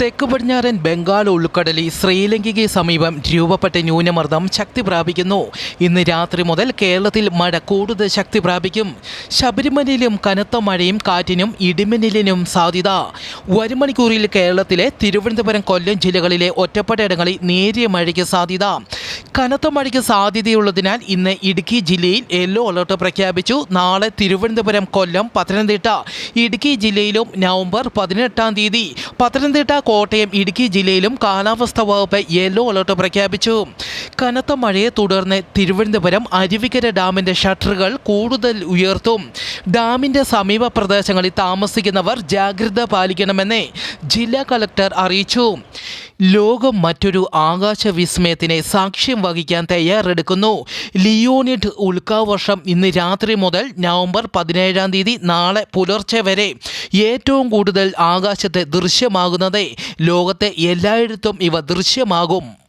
തെക്ക് പടിഞ്ഞാറൻ ബംഗാൾ ഉൾക്കടലിൽ ശ്രീലങ്കയ്ക്ക് സമീപം രൂപപ്പെട്ട ന്യൂനമർദ്ദം ശക്തി പ്രാപിക്കുന്നു. ഇന്ന് രാത്രി മുതൽ കേരളത്തിൽ മഴ കൂടുതൽ ശക്തി പ്രാപിക്കും. ശബരിമലയിലും കനത്ത മഴയും കാറ്റിനും ഇടിമിന്നലിനും സാധ്യത. വരും മണിക്കൂറിൽ കേരളത്തിലെ തിരുവനന്തപുരം കൊല്ലം ജില്ലകളിലെ ഒറ്റപ്പെട്ട ഇടങ്ങളിൽ നേരിയ മഴയ്ക്ക് സാധ്യത. കനത്ത മഴയ്ക്ക് സാധ്യതയുള്ളതിനാൽ ഇന്ന് ഇടുക്കി ജില്ലയിൽ യെല്ലോ അലർട്ട് പ്രഖ്യാപിച്ചു. നാളെ തിരുവനന്തപുരം കൊല്ലം പത്തനംതിട്ട ഇടുക്കി ജില്ലയിലും നവംബർ പതിനെട്ടാം തീയതി. പത്തനംതിട്ട കോട്ടയം ഇടുക്കി ജില്ലയിലും കാലാവസ്ഥാ വകുപ്പ് യെല്ലോ അലർട്ട് പ്രഖ്യാപിച്ചു. കനത്ത മഴയെ തുടർന്ന് തിരുവനന്തപുരം അരുവിക്കര ഡാമിന്റെ ഷട്ടറുകൾ കൂടുതൽ ഉയർത്തും. ഡാമിന്റെ സമീപ പ്രദേശങ്ങളിൽ താമസിക്കുന്നവർ ജാഗ്രത പാലിക്കണമെന്ന് ജില്ലാ കളക്ടർ അറിയിച്ചു. ലോകം മറ്റൊരു ആകാശ വിസ്മയത്തിന് സാക്ഷ്യം വഹിക്കാൻ തയ്യാറെടുക്കുന്നു. ലിയോണിഡ് ഉൽക്കാവർഷം ഇന്ന് രാത്രി മുതൽ നവംബർ പതിനേഴാം തീയതി നാളെ പുലർച്ചെ വരെ ഏറ്റവും കൂടുതൽ ആകാശത്ത് ദൃശ്യമാകുന്നത്. ലോകത്തെ എല്ലായിടത്തും ഇവ ദൃശ്യമാകും.